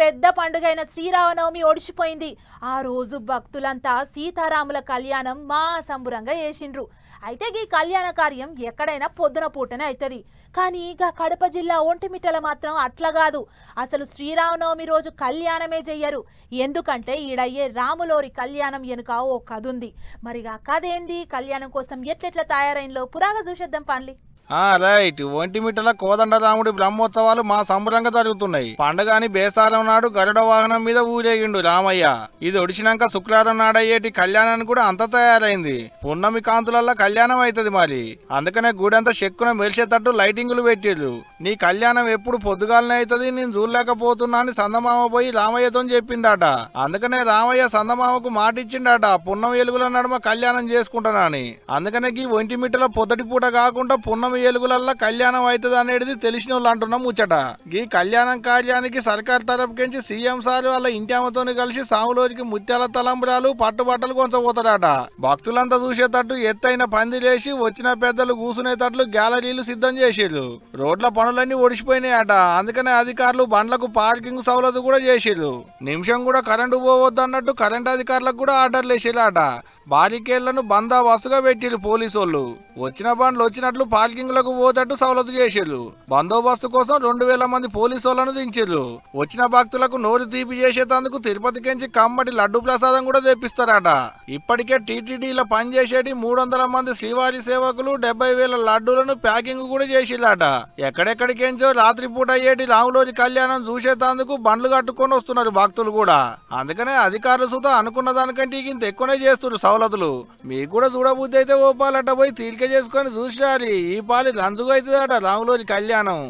పెద్ద పండుగైన శ్రీరామనవమి ఓడిచిపోయింది ఆ రోజు భక్తులంతా సీతారాముల కళ్యాణం మా సంబురంగా చేసిండ్రు. అయితే ఈ కళ్యాణ కార్యం ఎక్కడైనా పొద్దున పూటనే అవుతుంది కానీ ఇక కడప జిల్లా ఒంటిమిట్టల మాత్రం అట్లా కాదు. అసలు శ్రీరామనవమి రోజు కళ్యాణమే చెయ్యరు. ఎందుకంటే ఈడయ్యే రాములోరి కళ్యాణం వెనుక ఓ కథ ఉంది. మరిగా కథ ఏంది? కళ్యాణం కోసం ఎట్లెట్లా తయారైనలో పురాగా చూసేద్దాం పన్లి రైట్. ఒంటిమిట్టల కోదండరాముడి బ్రహ్మోత్సవాలు మా సంబరంగా జరుగుతున్నాయి. పండగని బేసారం నాడు గరుడ వాహనం మీద ఊరేగిండు రామయ్య. ఇది ఒడిచినాక శుక్రవారం నాడయ్యేటి కళ్యాణానికి కూడా అంత తయారైంది. పున్నమి కాంతులల్ల కళ్యాణం అవుతుంది మరి. అందుకనే గుడంతా చెక్కున మెరిసేటట్టు లైటింగులు పెట్టిర్రు. నీ కళ్యాణం ఎప్పుడు పొద్దుగాలనే అవుతుంది నేను చూడలేకపోతున్నా అని సందమామ పోయి రామయ్యతో చెప్పిందట. అందుకనే రామయ్య సందమామకు మాట ఇచ్చిండట పున్నమి ఎలుగుల నడుమ కళ్యాణం చేసుకుంటానని. అందుకనే ఈ ఒంటిమిట్టల పొద్దటి పూట కాకుండా స్వామి ఎలుగులల్లా కళ్యాణం అవుతుంది అనేది తెలిసిన వాళ్ళు అంటున్నాం ముచ్చట. ఈ కళ్యాణం కార్యానికి సర్కార్ తరపుకించి సీఎం సార్ వాళ్ళ ఇంటి ఆమెతోని కలిసి సాములోరికి ముత్యాల తలంబరాలు పట్టుబట్టలు కొంచబోతాడట భక్తులంతా చూసేటట్టు ఎత్తైన పందిలేసి వచ్చిన పెద్దలు కూసునేటట్లు గ్యాలరీలు సిద్ధం చేసిర్రు. రోడ్ల పనులన్నీ ఒడిసిపోయినాయట. అందుకనే అధికారులు బండ్లకు పార్కింగ్ సౌలతు కూడా చేసిర్రు. నిమిషం కూడా కరెంటు పోవద్దు అన్నట్టు కరెంట్ అధికారులకు కూడా ఆర్డర్లు వేసిరాట బాలికేళ్ళను బందోబస్తుగా పెట్టిరు పోలీసు వాళ్ళు వచ్చిన బండ్లు వచ్చినట్లు పార్కింగ్లకు పోతట్టు సౌలత్ చేసిర్రు. బందోబస్తు కోసం రెండు వేల మంది పోలీసు వాళ్ళను దించిర్రు. వచ్చిన భక్తులకు నోరు తీపి చేసేటందుకు తిరుపతికించి కమ్మటి లడ్డు ప్రసాదం కూడా తెప్పిస్తారట. ఇప్పటికే టీటీడీలో పనిచేసేటి మూడు వందల మంది శ్రీవారి సేవకులు డెబ్బై వేల లడ్డూలను ప్యాకింగ్ కూడా చేసిర్రట. ఎక్కడెక్కడికెంచో రాత్రిపూట అయ్యేటి రాములోరి కళ్యాణం చూసేటందుకు బండ్లు కట్టుకొని వస్తున్నారు భక్తులు కూడా. అందుకనే అధికారులు సుతా అనుకున్న దానికంటే ఇంత ఎక్కువనే చేస్తున్నారు సవలతులు మీకు కూడా చూడబుద్ధి అయితే ఓ పాలట పోయి తీరిక చేసుకొని చూసిరారి. ఈ పాలి లంచుగా అవుతుందట రాములోరి కళ్యాణం.